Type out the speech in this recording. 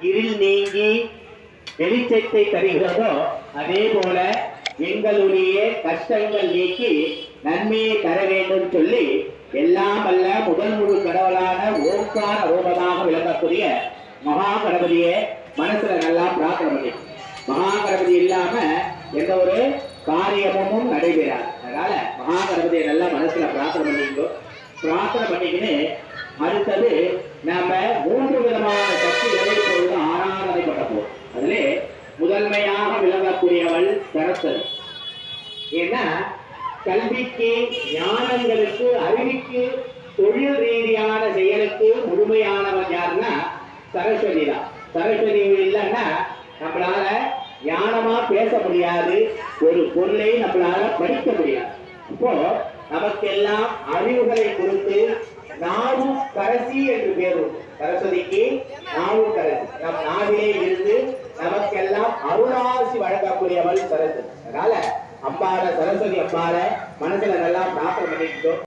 இருள் நீங்கி வெளிச்சத்தை தருகிறதோ அதே போல எங்களுடைய கஷ்டங்கள் நீக்கி நன்மையை தர வேண்டும் சொல்லி எல்லாம் அல்ல முதல் முழு கடவுளான ஓங்கார ரூபமாக விளங்கக்கூடிய மகா கணபதியை மனசுல நல்லா பிரார்த்தனை பண்ணி. மகா கணபதி இல்லாம எந்த ஒரு காரியமும் நடைபெறாது. அதனால மகா கணபதியை நல்லா மனசுல பிரார்த்தனை பண்ணிக்கோ. பிரார்த்தனை பண்ணிக்கின்னு அடுத்தது நாம விளங்கக்கூடியவள் சரஸ்வதி. ஏன்னா கல்விக்கு ஞானங்களுக்கு அறிவிக்கு தொழில் ரீதியான செயலுக்கு முழுமையானவன் யாருன்னா சரஸ்வதி தான். சரஸ்வதி இல்லைன்னா நம்மளால ஞானமா பேச முடியாது. ஒரு பொருளை நம்மளால படிக்க முடியாது. இப்போ நமக்கெல்லாம் அறிவுகளை கொடுத்து நாவு கரசி என்று பேர் உண்டு. சரஸ்வதிக்கு நாவு கரசி. நம் நாவிலே இருந்து நமக்கெல்லாம் அருளாசி வழங்கக்கூடியவள் சரஸ்வதி அதனால அம்பால சரஸ்வதி அம்பால மனசுல நல்லா பிரார்த்தனை பண்ணிக்கிட்டோம்.